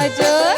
I do.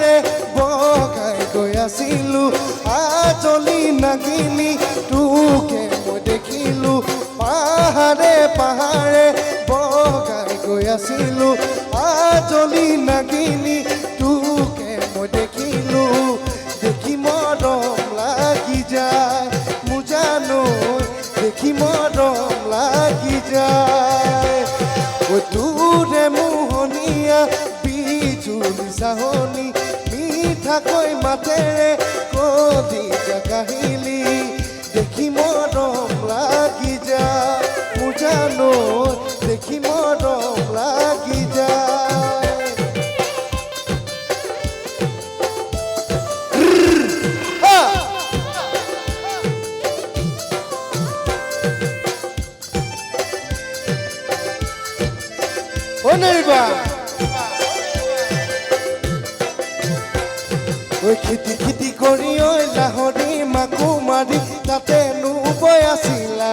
নাগিনি তোকে মই দেখিলো পাহাৰে পাহাৰে বগাই গৈ আছিলো আজলি নাগিনি তোকে মই দেখিলো দেখি মৰম লাগি যায় মোৰ জানো দেখি মৰম লাগি যায় তোৰে মোহনীয়া বিজুলি চাহনি মিঠাকৈ মাতেৰে কবিতা কাহিলি দেখি মৰম লাগি যা। মোৰ দেখি মৰম ওই খেতি খেতি কৰি ঐ লাহৰি মাকো মাৰি তাতে নুবৈ আছিলা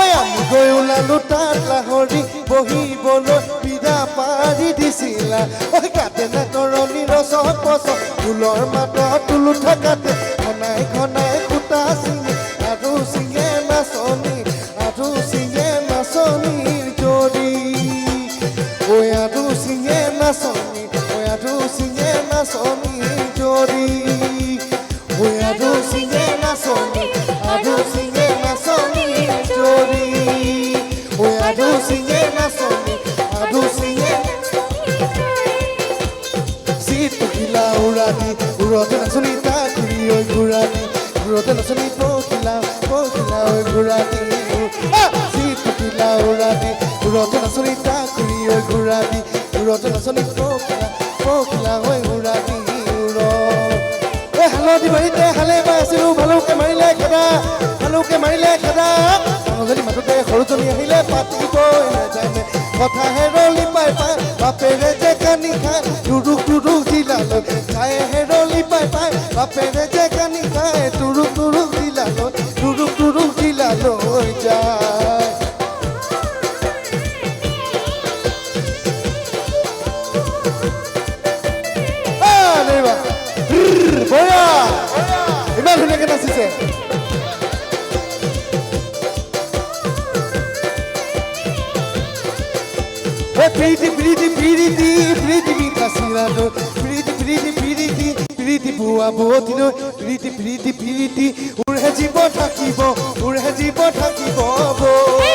ঐ আমি গৈ ওলালো তাত লাহৰি বহিবলৈ বিদা পাৰি দিছিলা। ঐ কাটে নে তৰণি ৰচত পচ ফুলৰ মাতত তুলু থাকাতে ঘনাই ঘনাই জৰি ঐ আৰু চিঙে নাচনি আৰু চিঙে নাচনি জৰি ঐ আৰু চিঙে নাচনি আৰু চিঙে চিটো খিলা উৰানি উৰতে নাচনি তাক ঘূৰি ঐ ঘূৰানি উৰতে নাচনি পখিলা পখিলা ঐ ঘূৰানি চিটো খিলা উৰানি উৰতে নাচনি তাক ঘূৰি ঐ ঘূৰানি উৰতে নাচনি পখিলা পখিলা ঐ ঘূৰানি উৰ এই হালধি হালে বাই আছিলো ভালুকে মাৰিলে খেদা, ভালুকে মাৰিলে খেদা। যদি মাতোতে সৰুজনী আহিলে পাতিবই নেজানে কথা হেৰলি পাই পাই বাপেৰে যে কানি খাই টুৰুক টুৰুক জিলালৈ। চাই হেৰলি পাই পাই বাপেৰে যে কানি খাই টুৰুক টুৰুক বঢ়িয়া ইমান ধুনীয়াকে নাচিছে এ প্ৰীতি প্ৰীতি প্ৰীতি প্ৰীতি বিকাশিৰানো প্ৰীতি প্ৰীতি প্ৰীতি প্ৰীতি বুৱা বুৱতিলৈ প্ৰীতি প্ৰীতি প্ৰীতি উৰহে জীৱ থাকিব উৰহে জীৱ থাকিব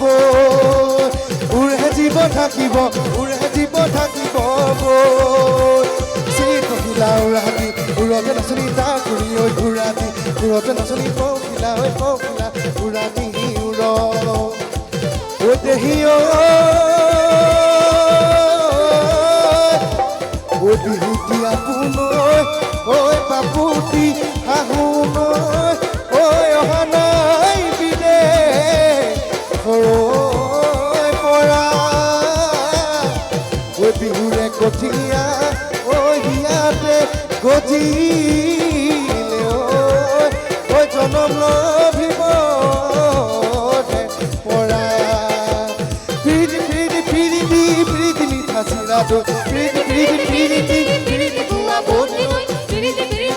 বৌ। উৰে জীৱ থাকিব উৰে জীৱ থাকিব বৌ। উৰা উৰা দি উৰতে নাচনি তাক ঘূৰি ঐ ঘূৰা দি উৰতে নাচনি পখিলা ঐ পখিলা উৰা দি উৰ ঐ দেহি ঐ ঐ বিহুতি আপোনৈ ঐ বাপুতি শাহুনৈ ঐ অহা নাই বিদে ঘৰৈ পৰা ঐ বিহুৰে কঠীয়া ঐ হিয়াতে গজিলে ঐ ঐ জনম লভিবতে পৰা প্ৰীতি প্ৰীতি প্ৰীতি প্ৰীতি মিঠা চিৰাটো প্ৰীতি প্ৰীতি